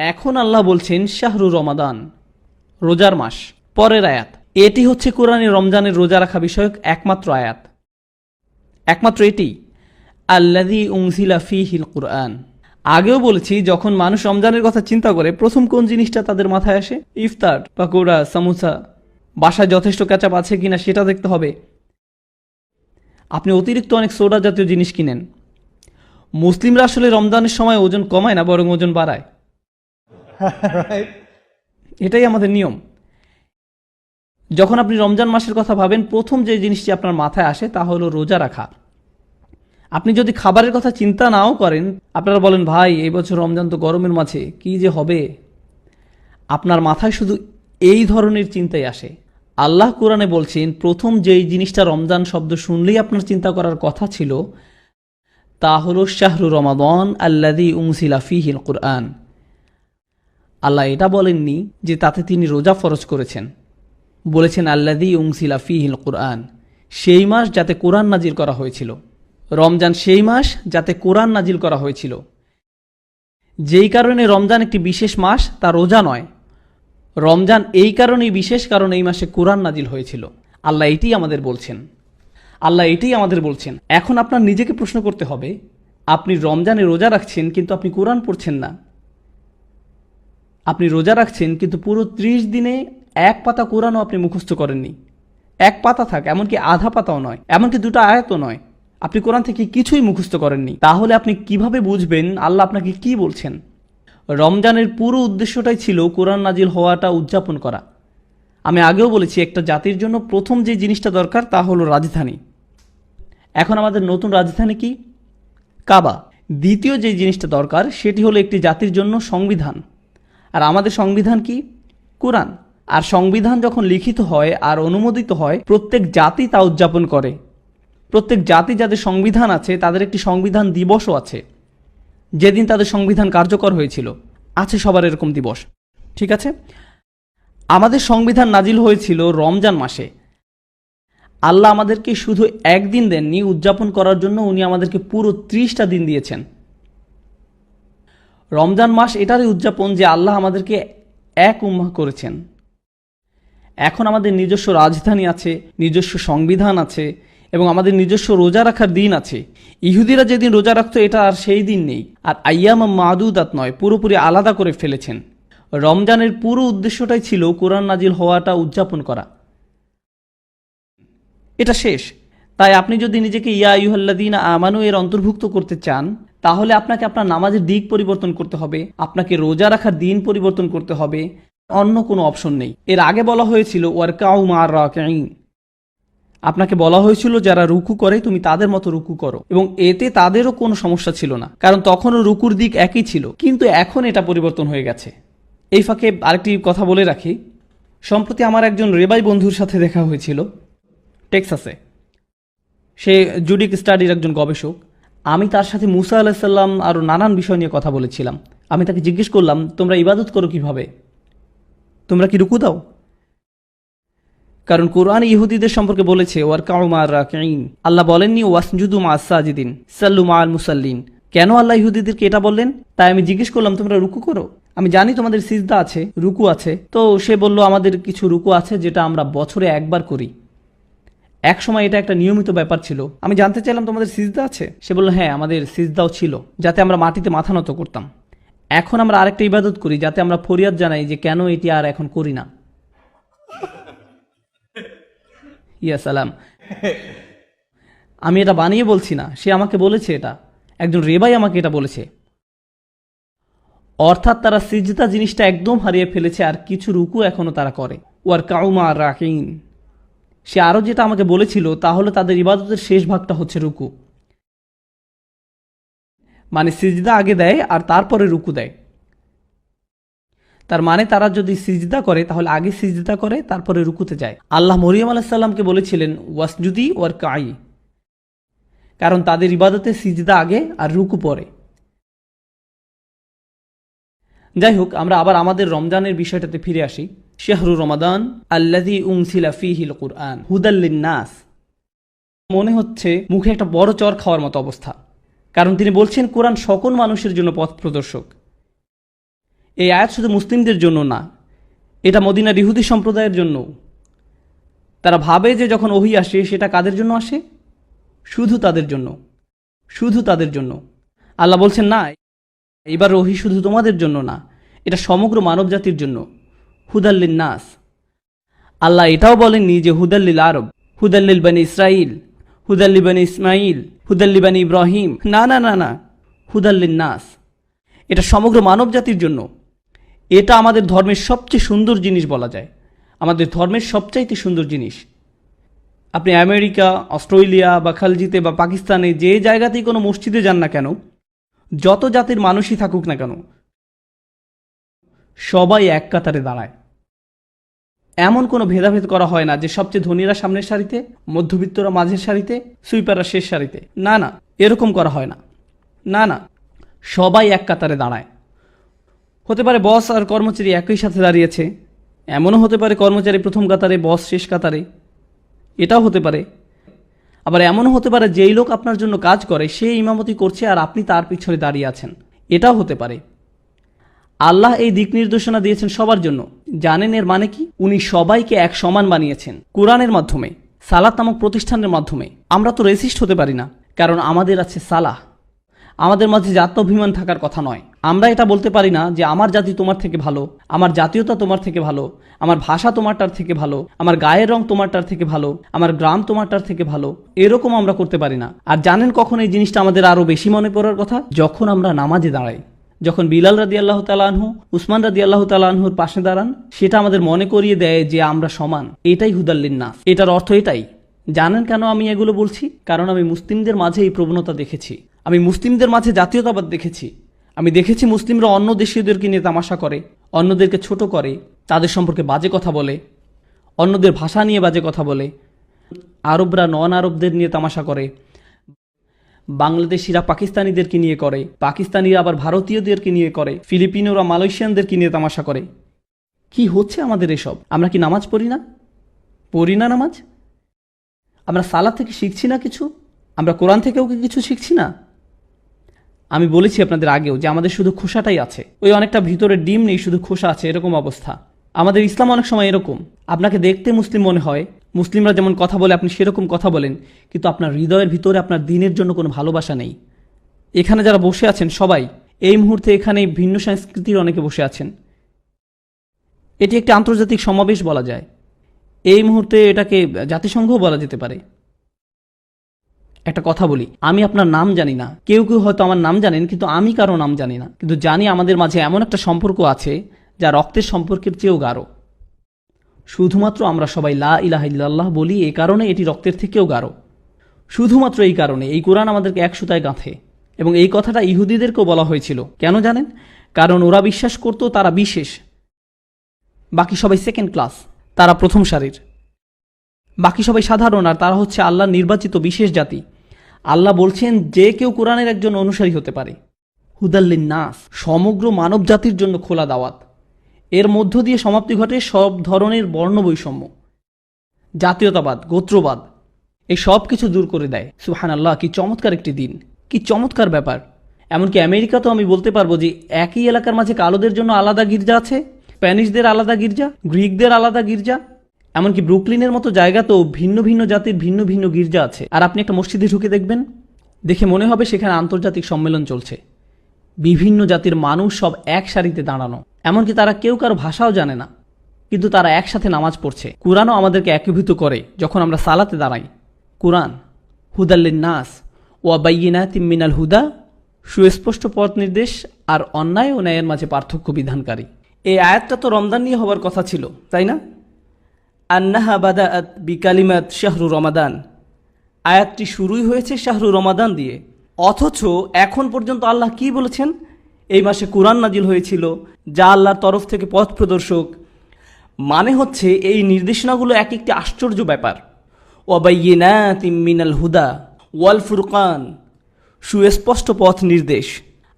এখন আল্লাহ বলছেন, শাহরু রমাদান, রোজার মাস, পরের আয়াত। এটি হচ্ছে কোরআনে রমজানের রোজা রাখা বিষয়ক একমাত্র আয়াত। একমাত্র এটি। আল্লাদি উংসিলা ফি হিল কুরআন। আগেও বলেছি, যখন মানুষ রমজানের কথা চিন্তা করে, প্রথম কোন জিনিসটা তাদের মাথায় আসে? ইফতার, পাকোড়া, সামোসা। বাসায় যথেষ্ট ক্যাচাপ আছে কিনা সেটা দেখতে হবে। আপনি অতিরিক্ত অনেক সোডা জাতীয় জিনিস কিনেন। মুসলিমরা আসলে রমজানের সময় ওজন কমায় না, বরং ওজন বাড়ায়। এটাই আমাদের নিয়ম। যখন আপনি রমজান মাসের কথা ভাবেন, প্রথম যে জিনিসটি আপনার মাথায় আসে তা হলো রোজা রাখা। আপনি যদি খাবারের কথা চিন্তা নাও করেন, আপনারা বলেন, ভাই, এই বছর রমজান তো গরমের মাঝে, কি যে হবে? আপনার মাথায় শুধু এই ধরনের চিন্তাই আসে। আল্লাহ কোরআনে বলছেন, প্রথম যেই জিনিসটা রমজান শব্দ শুনলেই আপনার চিন্তা করার কথা ছিল, তা হলো শাহরু রমাদন আল্লাদি উমসিলা ফিহিল কোরআন। আল্লাহ এটা বলেননি যে তাতে তিনি রোজা ফরজ করেছেন। বলেছেন আল্লাদি উংসিলা ফিহিল কোরআন। সেই মাস যাতে কোরআন নাজিল করা হয়েছিল। রমজান সেই মাস যাতে কোরআন নাজিল করা হয়েছিল। যেই কারণে রমজান একটি বিশেষ মাস, তা রোজা নয়। রমজান এই কারণেই বিশেষ কারণ এই মাসে কোরআন নাজিল হয়েছিল। আল্লাহ এটাই আমাদের বলছেন। আল্লাহ এটাই আমাদের বলছেন। এখন আপনার নিজেকে প্রশ্ন করতে হবে, আপনি রমজানে রোজা রাখছেন কিন্তু আপনি কোরআন পড়ছেন না। আপনি রোজা রাখছেন, কিন্তু পুরো ত্রিশ দিনে এক পাতা কোরআনও আপনি মুখস্থ করেননি। এক পাতা থাক, এমনকি আধা পাতাও নয়, এমনকি দুটো আয়াতও নয়। আপনি কোরআন থেকে কিছুই মুখস্থ করেননি। তাহলে আপনি কীভাবে বুঝবেন আল্লাহ আপনাকে কি বলছেন? রমজানের পুরো উদ্দেশ্যটাই ছিল কোরআন নাজিল হওয়াটা উদযাপন করা। আমি আগেও বলেছি, একটা জাতির জন্য প্রথম যে জিনিসটা দরকার তা হলো রাজধানী। এখন আমাদের নতুন রাজধানী কি? কাবা। দ্বিতীয় যে জিনিসটা দরকার, সেটি হলো একটি জাতির জন্য সংবিধান। আর আমাদের সংবিধান কি? কোরআন। আর সংবিধান যখন লিখিত হয় আর অনুমোদিত হয়, প্রত্যেক জাতি তা উদযাপন করে। প্রত্যেক জাতি যাদের সংবিধান আছে, তাদের একটি সংবিধান দিবসও আছে। যেদিন তাদের সংবিধান কার্যকর হয়েছিল, আছে সবার এরকম দিবস। ঠিক আছে? আমাদের সংবিধান নাজিল হয়েছিল রমজান মাসে। আল্লাহ আমাদেরকে শুধু একদিন দেননি, উদযাপন করার জন্য উনি আমাদেরকে পুরো ত্রিশটা দিন দিয়েছেন। রমজান মাস এটারই উদযাপন যে আল্লাহ আমাদেরকে এক উম্মাহ করেছেন। এখন আমাদের নিজস্ব রাজধানী আছে, নিজস্ব সংবিধান আছে, এবং আমাদের নিজস্ব রোজা রাখার দিন আছে। ইহুদিরা যেদিন রোজা রাখত, এটা আর সেই দিন নেই। আর আইয়াম মাদুদাত নয়, পুরোপুরি আলাদা করে ফেলেছেন। রমজানের পুরো উদ্দেশ্যটাই ছিল কোরআন নাজিল হওয়াটা, উদযাপন করা। এটা শেষ। তাই আপনি যদি নিজেকে ইয়া ইউহাল্লাদিন আমানু এর অন্তর্ভুক্ত করতে চান তাহলে আপনাকে আপনার নামাজের দিক পরিবর্তন করতে হবে, আপনাকে রোজা রাখার দিন পরিবর্তন করতে হবে। অন্য কোনো অপশন নেই। এর আগে বলা হয়েছিল, ওয়ারকাউ মার আপনাকে বলা হয়েছিল, যারা রুকু করে, তুমি তাদের মতো রুকু করো। এবং এতে তাদেরও কোনো সমস্যা ছিল না, কারণ তখনও রুকুর দিক একই ছিল। কিন্তু এখন এটা পরিবর্তন হয়ে গেছে। এই ফাঁকে আরেকটি কথা বলে রাখি। সম্প্রতি আমার একজন রেবাই বন্ধুর সাথে দেখা হয়েছিল, টেক্সাসে। সে জুডিক স্টাডির একজন গবেষক। আমি তার সাথে মুসা আলাহিসাল্লাম আরও নানান বিষয় নিয়ে কথা বলেছিলাম। আমি তাকে জিজ্ঞেস করলাম, তোমরা ইবাদত করো কীভাবে? তোমরা কি রুকু দাও? কারণ কোরআন ইহুদিদের সম্পর্কে বলেছে ওয়ার কাউমার আল্লাহ বলেননি, ওয়াসজুদু মা সাজিদিন আল মুসাল্লিন। কেন আল্লাহ ইহুদিদেরকে এটা বললেন? তাই আমি জিজ্ঞেস করলাম, তোমরা রুকু করো? আমি জানি তোমাদের সিজদা আছে, রুকু আছে। তো সে বলল, আমাদের কিছু রুকু আছে যেটা আমরা বছরে একবার করি। এক সময় এটা একটা নিয়মিত ব্যাপার ছিল। আমি জানতে চাইলাম তোমাদের সিজদা আছে? সে বলল হ্যাঁ আমাদের সিজদাও ছিল, যাতে আমরা মাটিতে মাথা নত করতাম। এখন আমরা আরেকটা ইবাদত করি, যাতে আমরা ফরিয়াদ জানাই যে কেন এটি আর এখন করি না। ইয়া সালাম। আমি এটা বানিয়ে বলছি না, সে আমাকে বলেছে এটা। একজন রেবাই আমাকে এটা বলেছে। অর্থাৎ তারা সিজদা জিনিসটা একদম হারিয়ে ফেলেছে আর কিছু রুকু এখনও তারা করে। ওয়ার কাউমা রাকিন। সে আরও যেটা আমাকে বলেছিল তাহলে তাদের ইবাদতের শেষ ভাগটা হচ্ছে রুকু। মানে সিজদা আগে দেয় আর তারপরে রুকু দেয়। তার মানে তারা যদি সিজদা করে, তাহলে আগে সিজদা করে, তারপরে রুকুতে যায়। আল্লাহ মরিয়ম আলাহিসাল্লামকে বলেছিলেন, ওয়াসজুদি ওয়ার কাই কারণ তাদের ইবাদতে সিজদা আগে আর রুকু পরে। যাই হোক আমরা আবার আমাদের রমজানের বিষয়টাতে ফিরে আসি। শেহরু রমাদান আল্লাদি উমসিলা ফিহিল কুরআন হুদাল্লিন নাস মনে হচ্ছে মুখে একটা বড় চর খাওয়ার মতো অবস্থা। কারণ তিনি বলছেন, কোরআন সকল মানুষের জন্য পথ প্রদর্শক। এই আয়াত শুধু মুসলিমদের জন্য না, এটা মদিনার ইহুদি সম্প্রদায়ের জন্য তারা ভাবে যে যখন ওহি আসে, সেটা কাদের জন্য আসে? শুধু তাদের জন্য। শুধু তাদের জন্য। আল্লাহ বলছেন, না এবার ওহি শুধু তোমাদের জন্য না, এটা সমগ্র মানব জাতির জন্য। হুদাল্লিন নাস। আল্লাহ এটাও বলেননি যে হুদাল্লিল আরব, হুদাল্লিল বানি ইসরাইল হুদাল্লি বানি ইসমাইল হুদাল্লি বানি ইব্রাহিম। না না না না, হুদাল্লিন নাস। এটা সমগ্র মানব জাতির জন্য। এটা আমাদের ধর্মের সবচেয়ে সুন্দর জিনিস বলা যায়। আমাদের ধর্মের সবচাইতে সুন্দর জিনিস। আপনি আমেরিকা, অস্ট্রেলিয়া বা খালজিতে বা পাকিস্তানে যে জায়গাতেই কোনো মসজিদে যান না কেন যত জাতির মানুষই থাকুক না কেন, সবাই এক কাতারে দাঁড়ায়। এমন কোনো ভেদাভেদ করা হয় না যে সবচেয়ে ধনীরা সামনের সারিতে, মধ্যবিত্তরা মাঝের সারিতে, সুইপাররা শেষ সারিতে। না না, এরকম করা হয় না। না না, সবাই এক কাতারে দাঁড়ায়। হতে পারে বস আর কর্মচারী একই সাথে দাঁড়িয়েছে। এমনও হতে পারে কর্মচারী প্রথম কাতারে, বস শেষ কাতারে। এটাও হতে পারে আবার এমনও হতে পারে যেই লোক আপনার জন্য কাজ করে, সে ইমামতি করছে আর আপনি তার পিছনে দাঁড়িয়ে আছেন। এটাও হতে পারে। আল্লাহ এই দিক নির্দেশনা দিয়েছেন সবার জন্য। জানেন এর মানে কি? উনি সবাইকে এক সমান বানিয়েছেন, কোরআনের মাধ্যমে, সালাত নামক প্রতিষ্ঠানের মাধ্যমে। আমরা তো রেসিস্ট হতে পারি না, কারণ আমাদের আছে সালাহ। আমাদের মাঝে জাত্যাভিমান থাকার কথা নয়। আমরা এটা বলতে পারি না যে আমার জাতি তোমার থেকে ভালো, আমার জাতীয়তা তোমার থেকে ভালো, আমার ভাষা তোমারটার থেকে ভালো, আমার গায়ের রং তোমারটার থেকে ভালো, আমার গ্রাম তোমারটার থেকে ভালো, এরকম আমরা করতে পারি না। আর জানেন কখন এই জিনিসটা আমাদের আরও বেশি মনে পড়ার কথা? যখন আমরা নামাজে দাঁড়াই, যখন বিলাল রাদি আল্লাহ তালাহু উসমান রাদি আল্লাহ তালাহুর পাশে দাঁড়ান, সেটা আমাদের মনে করিয়ে দেয় যে আমরা সমান। এটাই হুদাল্লিন না এটার অর্থ এটাই। জানেন কেন আমি এগুলো বলছি? কারণ আমি মুসলিমদের মাঝে এই প্রবণতা দেখেছি। আমি মুসলিমদের মাঝে জাতীয়তাবাদ দেখেছি। আমি দেখেছি মুসলিমরা অন্য দেশীয়দেরকে নিয়ে তামাশা করে, অন্যদেরকে ছোট করে, তাদের সম্পর্কে বাজে কথা বলে, অন্যদের ভাষা নিয়ে বাজে কথা বলে। আরবরা নন আরবদের নিয়ে তামাশা করে, বাংলাদেশিরা পাকিস্তানিদেরকে নিয়ে করে, পাকিস্তানিরা আবার ভারতীয়দেরকে নিয়ে করে, ফিলিপিনোরা মালয়েশিয়ানদেরকে নিয়ে তামাশা করে। কি হচ্ছে আমাদের এসব? আমরা কি নামাজ পড়ি না? পড়ি না নামাজ? আমরা সালা থেকে শিখছি না কিছু? আমরা কোরআন থেকেও কি কিছু শিখছি না? আমি বলেছি আপনাদের আগেও যে আমাদের শুধু খোসাটাই আছে। ওই অনেকটা ভিতরে ডিম নেই, শুধু খোসা আছে, এরকম অবস্থা। আমাদের ইসলাম অনেক সময় এরকম। আপনাকে দেখতে মুসলিম মনে হয়, মুসলিমরা যেমন কথা বলে, আপনি সেরকম কথা বলেন, কিন্তু আপনার হৃদয়ের ভিতরে আপনার দিনের জন্য কোনো ভালোবাসা নেই। এখানে যারা বসে আছেন সবাই, এই মুহূর্তে এখানে ভিন্ন সংস্কৃতির অনেকে বসে আছেন। এটি একটি আন্তর্জাতিক সমাবেশ বলা যায়। এই মুহূর্তে এটাকে জাতিসংঘও বলা যেতে পারে। একটা কথা বলি, আমি আপনার নাম জানি না। কেউ কেউ হয়তো আমার নাম জানেন, কিন্তু আমি কারও নাম জানি না। কিন্তু জানি আমাদের মাঝে এমন একটা সম্পর্ক আছে, যা রক্তের সম্পর্কের চেয়েও গাঢ়। শুধুমাত্র আমরা সবাই লা ইলাহা ইল্লাল্লাহ বলি এই কারণে এটি রক্তের থেকেও গাঢ়। শুধুমাত্র এই কারণে এই কোরআন আমাদেরকে এক সুতায় গাঁথে। এবং এই কথাটা ইহুদিদেরকেও বলা হয়েছিল। কেন জানেন? কারণ ওরা বিশ্বাস করতো তারা বিশেষ। বাকি সবাই সেকেন্ড ক্লাস তারা প্রথম সারির। বাকি সবাই সাধারণ আর তারা হচ্ছে আল্লাহর নির্বাচিত বিশেষ জাতি। আল্লাহ বলছেন যে কেউ কোরআনের একজন অনুসারী হতে পারে। হুদাল্লিন নাস সমগ্র মানব জাতির জন্য খোলা দাওয়াত। এর মধ্য দিয়ে সমাপ্তি ঘটে সব ধরনের বর্ণ বৈষম্য জাতীয়তাবাদ, গোত্রবাদ, এই সব কিছু দূর করে দেয়। সুহান আল্লাহ কি চমৎকার একটি দিন। কি চমৎকার ব্যাপার। এমনকি আমেরিকা তো আমি বলতে পারব যে একই এলাকার মাঝে কালোদের জন্য আলাদা গির্জা আছে, স্প্যানিশদের আলাদা গির্জা, গ্রিকদের আলাদা গির্জা। এমনকি ব্রুকলিনের মতো জায়গাতেও ভিন্ন ভিন্ন জাতির ভিন্ন ভিন্ন গির্জা আছে। আর আপনি একটা মসজিদে ঢুকে দেখবেন, দেখে মনে হবে সেখানে আন্তর্জাতিক সম্মেলন চলছে। বিভিন্ন জাতির মানুষ সব এক সারিতে দাঁড়ানো। এমনকি তারা কেউ কারও ভাষাও জানে না, কিন্তু তারা একসাথে নামাজ পড়ছে। কোরআনও আমাদেরকে একীভূত করে যখন আমরা সালাতে দাঁড়াই। কোরআন হুদাল্লিন নাস ওয়াবাইনা তিম্মিনাল হুদা, সুস্পষ্ট পথ নির্দেশ আর অন্যায় ও ন্যায়ের মাঝে পার্থক্য বিধানকারী। এই আয়াতটা তো রমদান নিয়ে হওয়ার কথা ছিল, তাই না? আন্নাহা বাদাআত বিকালিমাত শাহরু রমাদান। আয়াতটি শুরুই হয়েছে শাহরু রমাদান দিয়ে। অথচ এখন পর্যন্ত আল্লাহ কি বলেছেন? এই মাসে কোরআন নাজিল হয়েছিল, যা আল্লাহর তরফ থেকে পথ প্রদর্শক। মানে হচ্ছে এই নির্দেশনাগুলো এক একটি আশ্চর্য ব্যাপার। ওয়াবাইয়িনাত মিনাল হুদা ওয়াল ফুরকান, সুস্পষ্ট পথ নির্দেশ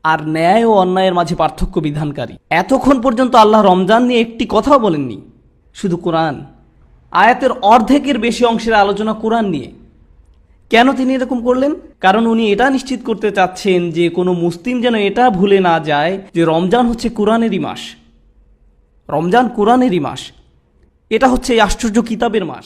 আর ন্যায় ও অন্যায়ের মাঝে পার্থক্য বিধানকারী। এতক্ষণ পর্যন্ত আল্লাহ রমজান নিয়ে একটি কথাও বলেননি, শুধু কোরআন। আয়াতের অর্ধেকের বেশি অংশের আলোচনা কোরআন নিয়ে। কেন তিনি এরকম করলেন? কারণ উনি এটা নিশ্চিত করতে চাচ্ছেন যে কোনো মুসলিম যেন এটা ভুলে না যায় যে রমজান হচ্ছে কোরআনেরই মাস। রমজান কোরআনেরই মাস। এটা হচ্ছে আশ্চর্য কিতাবের মাস।